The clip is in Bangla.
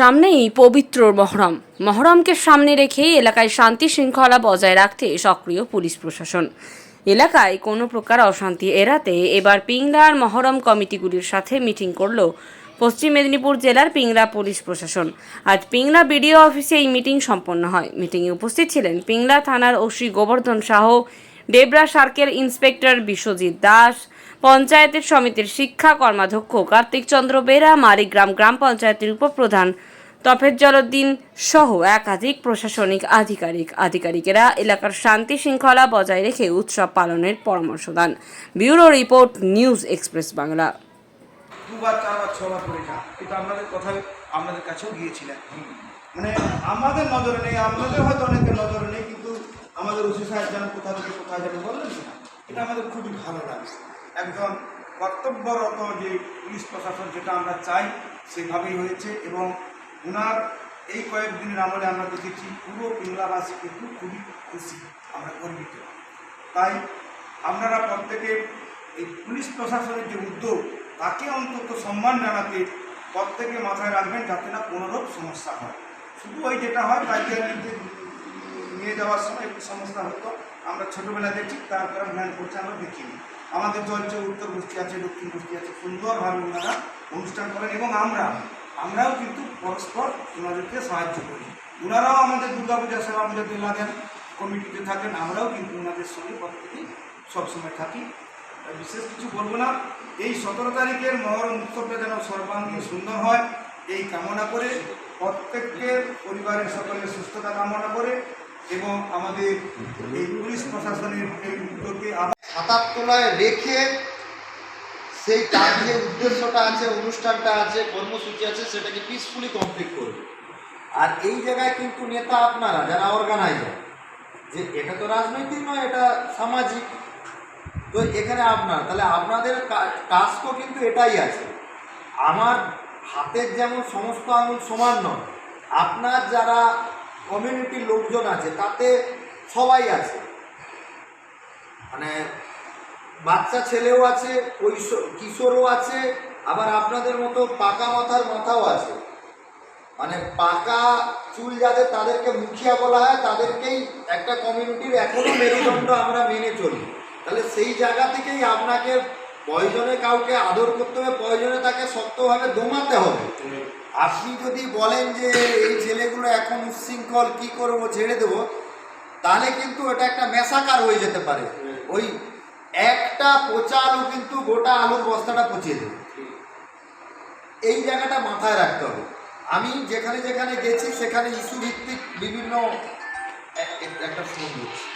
সামনেই পবিত্র মহরম। মহরমকে সামনে রেখে এলাকায় শান্তি শৃঙ্খলা বজায় রাখতে সক্রিয় পুলিশ প্রশাসন। এলাকায় কোনো প্রকার অশান্তি এড়াতে এবার পিংলার মহরম কমিটিগুলির সাথে মিটিং করল পশ্চিম মেদিনীপুর জেলার পিংলা পুলিশ প্রশাসন। আজ পিংলা বিডিও অফিসে এই মিটিং সম্পন্ন হয়। মিটিংয়ে উপস্থিত ছিলেন পিংলা থানার OC Gobardhan Shah Debra circle inspector Biswajit Das পঞ্চায়েতের সমিতির শিক্ষা কর্মাধ্যক্ষ কার্তিক চন্দ্র বেরা মারিগ্রাম গ্রাম পঞ্চায়েতের উপপ্রধান তফেজ্জল উদ্দিন সহ একাধিক প্রশাসনিক আধিকারিক, আধিকারিকেরা এলাকার শান্তি শৃঙ্খলা বজায় রেখে উৎসব পালনের পরামর্শ দেন। Bureau report, News Express Bangla. কাছেও গিয়েছিলেন। মানে আমাদের নজরে নেই, আপনাদের হয়তো অনেকের নজরে নেই, কিন্তু আমাদের ওসি সাহেব যেন কোথা থেকে কোথায় বললেন এটা আমাদের খুবই ভালো লাগে একদম কর্তব্যরত যে পুলিশ প্রশাসন যেটা আমরা চাই, সেভাবেই হয়েছে এবং ওনার এই কয়েকদিনের আমলে আমরা দেখেছি, পুরো পিংলাবাসী কিন্তু খুবই খুশি, আমরা গর্বিত। তাই আপনারা প্রত্যেকে এই পুলিশ প্রশাসনের যে উদ্যোগ, তাকে অন্তত সম্মান জানাতে প্রত্যেকে মাথায় রাখবেন যাতে না কোনোরূপ সমস্যা হয়। শুধু ওই যেটা হয় নিতে নিয়ে যাওয়ার সময় একটু সমস্যা হতো, আমরা ছোটোবেলা দেখি তারপরে ধ্যান করছে আমরা দেখিনি। আমাদের চলছে উত্তর গোষ্ঠী আছে, দক্ষিণ গোষ্ঠী আছে, সুন্দরভাবে ওনারা অনুষ্ঠান করেন এবং আমরা, আমরাও কিন্তু পরস্পর ওনাদেরকে সাহায্য করি। ওনারাও আমাদের দুর্গাপূজা সেবা আমাদের লাগেন, কমিটিতে থাকেন, আমরাও কিন্তু ওনাদের সঙ্গে প্রত্যেকেই সবসময় থাকি। বিশেষ কিছু বলব না, এই সতেরো তারিখের মহরম উৎসবটা যেন সর্বাঙ্গীন সুন্দর হয়, এই কামনা করে প্রত্যেককে পরিবারের সকলের সুস্থতা কামনা করে এবং আমাদের এই পুলিশ প্রশাসনের এই উদ্যোগে সাতার তলায় রেখে সেই তার যে উদ্দেশ্যটা আছে, অনুষ্ঠানটা আছে, কর্মসূচি আছে, সেটাকে পিসফুলি কমপ্লিট করবে আর এই জায়গায় কিন্তু নেতা আপনারা, যারা অর্গানাইজার যে এটা তো রাজনৈতিক নয়, এটা সামাজিক। তো এখানে আপনার, তাহলে আপনাদের টাস্কও কিন্তু এটাই আছে। আমার হাতের যেমন সমস্ত আঙুল সমান নয়, আপনার যারা কমিউনিটির লোকজন আছে, তাতে সবাই আছে। মানে বাচ্চা ছেলেও আছে কিশোরও আছে, আবার আপনাদের মতো পাকা মাথার মাথাও আছে। মানে পাকা চুল যাদের, তাদেরকে মুখিয়া বলা হয়, তাদেরকেই একটা কমিউনিটির এখনও মেরুদণ্ড আমরা মেনে চলি। তাহলে সেই জায়গা থেকেই আপনাকে প্রয়োজনে কাউকে আদর করতে হবে, প্রয়োজনে তাকে শক্তভাবে দমাতে হবে। আপনি যদি বলেন যে এই ছেলেগুলো এখন উচ্ছৃঙ্খল, কি করব, ছেড়ে দেবো, তাহলে কিন্তু এটা একটা মেশাকার হয়ে যেতে পারে। ওই একটা পচা আলু কিন্তু গোটা আলুর বস্তাটা পচিয়ে দেবে। এই জায়গাটা মাথায় রাখতে হবে। আমি যেখানে যেখানে গেছি, সেখানে ইস্যু ভিত্তিক বিভিন্ন একটা ফোন দিচ্ছি।